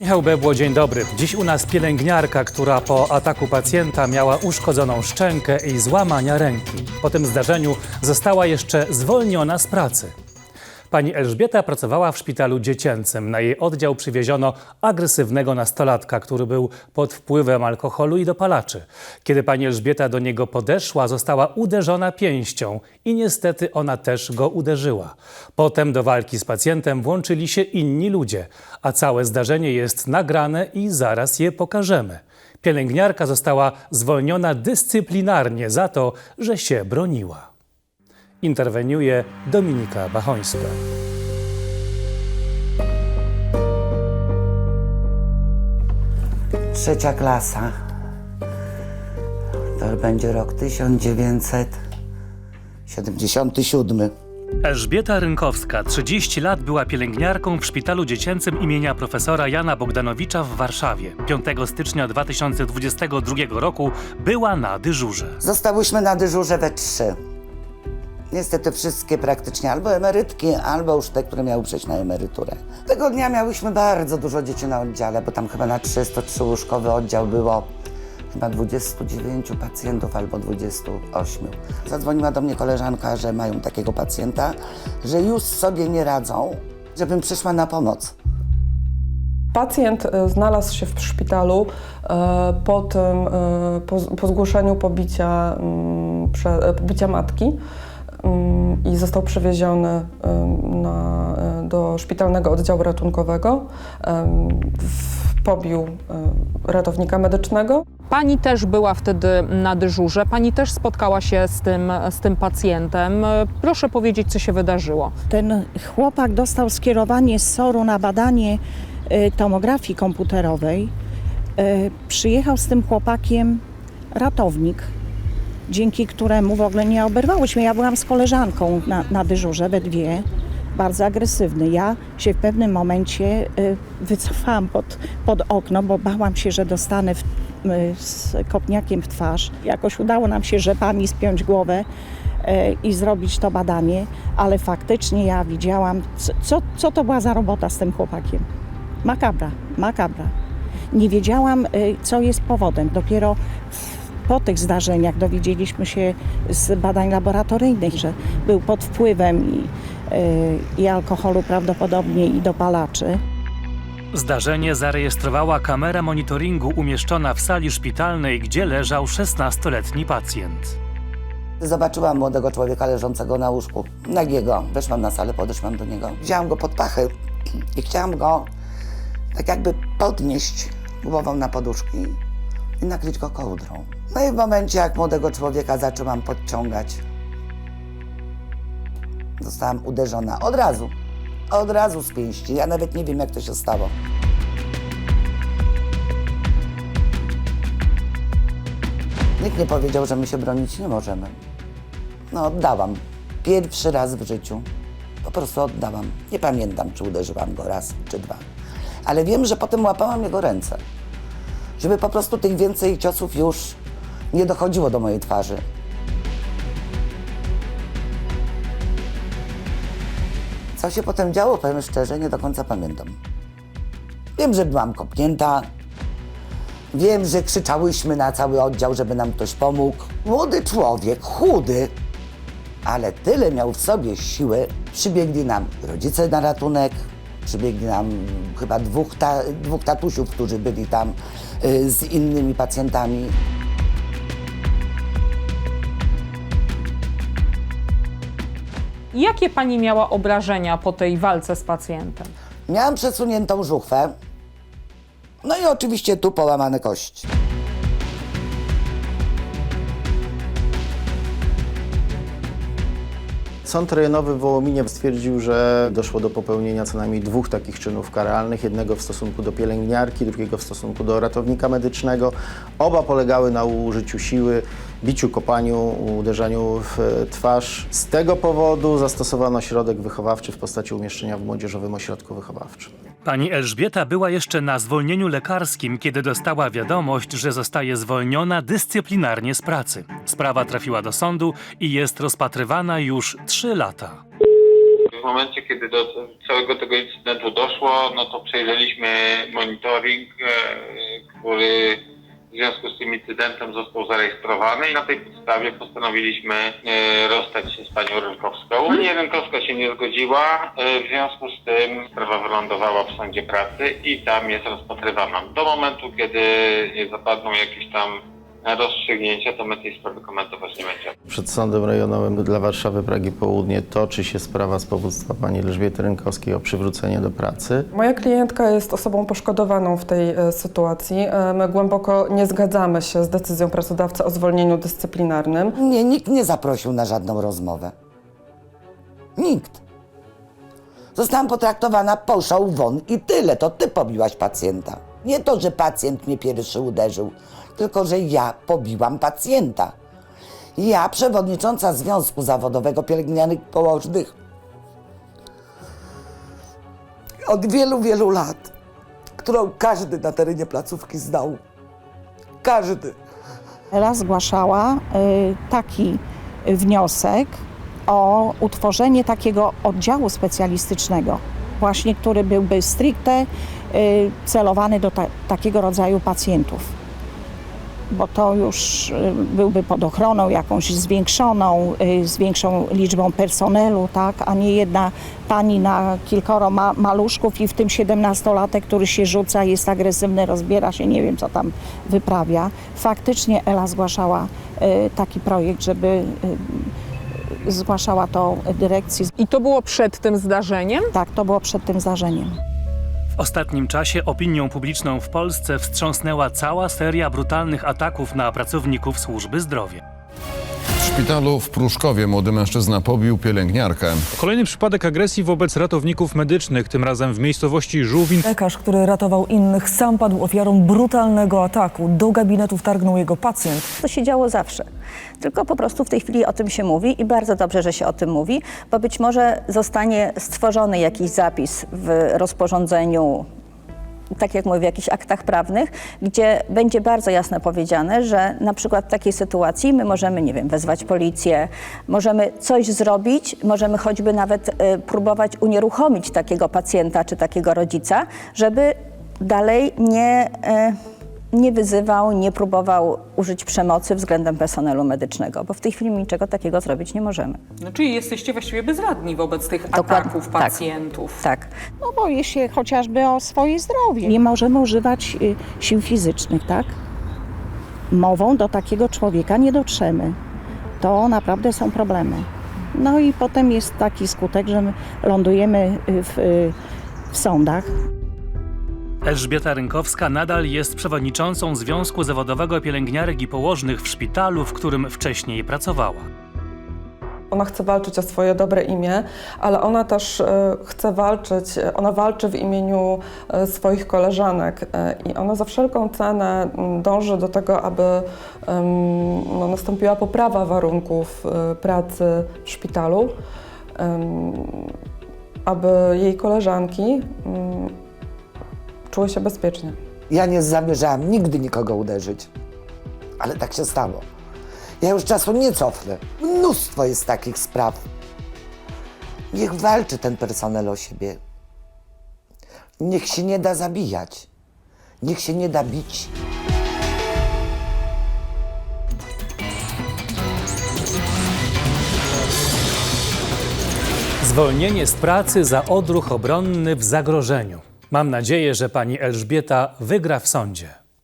Michał Bebło, dzień dobry. Dziś u nas pielęgniarka, która po ataku pacjenta miała uszkodzoną szczękę i złamania ręki. Po tym zdarzeniu została jeszcze zwolniona z pracy. Pani Elżbieta pracowała w szpitalu dziecięcym. Na jej oddział przywieziono agresywnego nastolatka, który był pod wpływem alkoholu i dopalaczy. Kiedy pani Elżbieta do niego podeszła, została uderzona pięścią i niestety ona też go uderzyła. Potem do walki z pacjentem włączyli się inni ludzie, a całe zdarzenie jest nagrane i zaraz je pokażemy. Pielęgniarka została zwolniona dyscyplinarnie za to, że się broniła. Interweniuje Dominika Bachońska. Trzecia klasa. To będzie rok 1977. Elżbieta Rynkowska, 30 lat, była pielęgniarką w szpitalu dziecięcym imienia profesora Jana Bogdanowicza w Warszawie. 5 stycznia 2022 roku była na dyżurze. Zostałyśmy na dyżurze we trzy. Niestety wszystkie praktycznie albo emerytki, albo już te, które miały przejść na emeryturę. Tego dnia miałyśmy bardzo dużo dzieci na oddziale, bo tam chyba na 303 łóżkowy oddział było chyba 29 pacjentów albo 28. Zadzwoniła do mnie koleżanka, że mają takiego pacjenta, że już sobie nie radzą, żebym przyszła na pomoc. Pacjent e, znalazł się w szpitalu e, po, tym, e, po, po zgłoszeniu pobicia, mm, pobicia matki i został przewieziony na, e, do szpitalnego oddziału ratunkowego. Pobił e, ratownika medycznego. Pani też była wtedy na dyżurze, pani też spotkała się z tym, z tym pacjentem. Proszę powiedzieć, co się wydarzyło. Ten chłopak dostał skierowanie z SOR-u na badanie y, tomografii komputerowej. Y, Przyjechał z tym chłopakiem ratownik, dzięki któremu w ogóle nie oberwałyśmy. Ja byłam z koleżanką na, na dyżurze, we dwie, bardzo agresywny. Ja się w pewnym momencie y, wycofałam pod, pod okno, bo bałam się, że dostanę w, y, z kopniakiem w twarz. Jakoś udało nam się rzepami spiąć głowę e, i zrobić to badanie, ale faktycznie ja widziałam, co- co, to była za robota z tym chłopakiem. Makabra, makabra. Nie wiedziałam, co jest powodem. Dopiero w- po tych zdarzeniach dowiedzieliśmy się z badań laboratoryjnych, że był pod wpływem i, e, i alkoholu prawdopodobnie i dopalaczy. Zdarzenie zarejestrowała kamera monitoringu umieszczona w sali szpitalnej, gdzie leżał 16-letni pacjent. Zobaczyłam młodego człowieka leżącego na łóżku, nagiego. Weszłam na salę, podeszłam do niego. Wzięłam go pod pachy i chciałam go tak jakby podnieść głową na poduszki i nakryć go kołdrą. No i w momencie, jak młodego człowieka zaczęłam podciągać, zostałam uderzona od razu. Od razu z pięści. Ja nawet nie wiem, jak to się stało. Nikt nie powiedział, że my się bronić nie możemy. No, oddałam. Pierwszy raz w życiu. Po prostu oddałam. Nie pamiętam, czy uderzyłam go raz, czy dwa. Ale wiem, że potem łapałam jego ręce. Żeby po prostu tych więcej ciosów już nie dochodziło do mojej twarzy. Co się potem działo, powiem szczerze, nie do końca pamiętam. Wiem, że byłam kopnięta. Wiem, że krzyczałyśmy na cały oddział, żeby nam ktoś pomógł. Młody człowiek, chudy, ale tyle miał w sobie siły. Przybiegli nam rodzice na ratunek, przybiegli nam chyba dwóch, ta, dwóch tatusiów, którzy byli tam y, z innymi pacjentami. Jakie pani miała obrażenia po tej walce z pacjentem? Miałam przesuniętą żuchwę, no i oczywiście tu połamane kości. Sąd rejonowy w Wołominie stwierdził, że doszło do popełnienia co najmniej dwóch takich czynów karalnych. Jednego w stosunku do pielęgniarki, drugiego w stosunku do ratownika medycznego. Oba polegały na użyciu siły, biciu, kopaniu, uderzaniu w twarz. Z tego powodu zastosowano środek wychowawczy w postaci umieszczenia w Młodzieżowym Ośrodku Wychowawczym. Pani Elżbieta była jeszcze na zwolnieniu lekarskim, kiedy dostała wiadomość, że zostaje zwolniona dyscyplinarnie z pracy. Sprawa trafiła do sądu i jest rozpatrywana już trzy lata. momencie, kiedy do całego tego incydentu doszło, no to przejrzeliśmy monitoring, e, który w związku z tym incydentem został zarejestrowany i na tej podstawie postanowiliśmy e, rozstać się z panią Rynkowską. Pani Rynkowska się nie zgodziła, e, w związku z tym sprawa wylądowała w sądzie pracy i tam jest rozpatrywana. Do momentu, kiedy zapadną jakieś tam rozstrzygnięcia, to my tej sprawy komentować nie będziemy. Przed Sądem Rejonowym dla Warszawy Pragi Południe toczy się sprawa z powództwa pani Elżbiety Rynkowskiej o przywrócenie do pracy. Moja klientka jest osobą poszkodowaną w tej e, sytuacji. E, My głęboko nie zgadzamy się z decyzją pracodawcy o zwolnieniu dyscyplinarnym. Mnie nikt nie zaprosił na żadną rozmowę. Nikt. Zostałam potraktowana, poszał won i tyle. To ty pobiłaś pacjenta. Nie to, że pacjent mnie pierwszy uderzył, tylko że ja pobiłam pacjenta. Ja, przewodnicząca Związku Zawodowego Pielęgniarek Położnych, od wielu, wielu lat, którą każdy na terenie placówki znał. Każdy. Ela zgłaszała y, taki wniosek o utworzenie takiego oddziału specjalistycznego, właśnie który byłby stricte y, celowany do ta, takiego rodzaju pacjentów. Bo to już y, byłby pod ochroną jakąś zwiększoną, y, z większą liczbą personelu, tak, a nie jedna pani na kilkoro ma, maluszków i w tym 17-latek, który się rzuca, jest agresywny, rozbiera się, nie wiem co tam wyprawia. Faktycznie Ela zgłaszała y, taki projekt, żeby zgłaszała to dyrekcji. I to było przed tym zdarzeniem? Tak, to było przed tym zdarzeniem. W ostatnim czasie opinią publiczną w Polsce wstrząsnęła cała seria brutalnych ataków na pracowników służby zdrowia. W szpitalu w Pruszkowie młody mężczyzna pobił pielęgniarkę. Kolejny przypadek agresji wobec ratowników medycznych, tym razem w miejscowości Żółwin. Lekarz, który ratował innych, sam padł ofiarą brutalnego ataku. Do gabinetu wtargnął jego pacjent. To się działo zawsze. Tylko po prostu w tej chwili o tym się mówi i bardzo dobrze, że się o tym mówi, bo być może zostanie stworzony jakiś zapis w rozporządzeniu tak jak mówię, w jakichś aktach prawnych, gdzie będzie bardzo jasno powiedziane, że na przykład w takiej sytuacji my możemy, nie wiem, wezwać policję, możemy coś zrobić, możemy choćby nawet y, próbować unieruchomić takiego pacjenta czy takiego rodzica, żeby dalej nie, y, nie wyzywał, nie próbował użyć przemocy względem personelu medycznego, bo w tej chwili niczego takiego zrobić nie możemy. No, czyli jesteście właściwie bezradni wobec tych Dokładnie, ataków tak. pacjentów. Tak. No boję się chociażby o swoje zdrowie. Nie możemy używać y, sił fizycznych, tak? Mową do takiego człowieka nie dotrzemy. To naprawdę są problemy. No i potem jest taki skutek, że my lądujemy y, w, y, w sądach. Elżbieta Rynkowska nadal jest przewodniczącą Związku Zawodowego Pielęgniarek i Położnych w szpitalu, w którym wcześniej pracowała. Ona chce walczyć o swoje dobre imię, ale ona też e, chce walczyć, e, ona walczy w imieniu e, swoich koleżanek i ona za wszelką cenę dąży do tego, aby no, nastąpiła poprawa warunków pracy w szpitalu, aby jej koleżanki czuły się bezpiecznie. Ja nie zamierzałam nigdy nikogo uderzyć, ale tak się stało. Ja już czasu nie cofnę. Mnóstwo jest takich spraw. Niech walczy ten personel o siebie. Niech się nie da zabijać. Niech się nie da bić. Zwolnienie z pracy za odruch obronny w zagrożeniu. Mam nadzieję, że pani Elżbieta wygra w sądzie.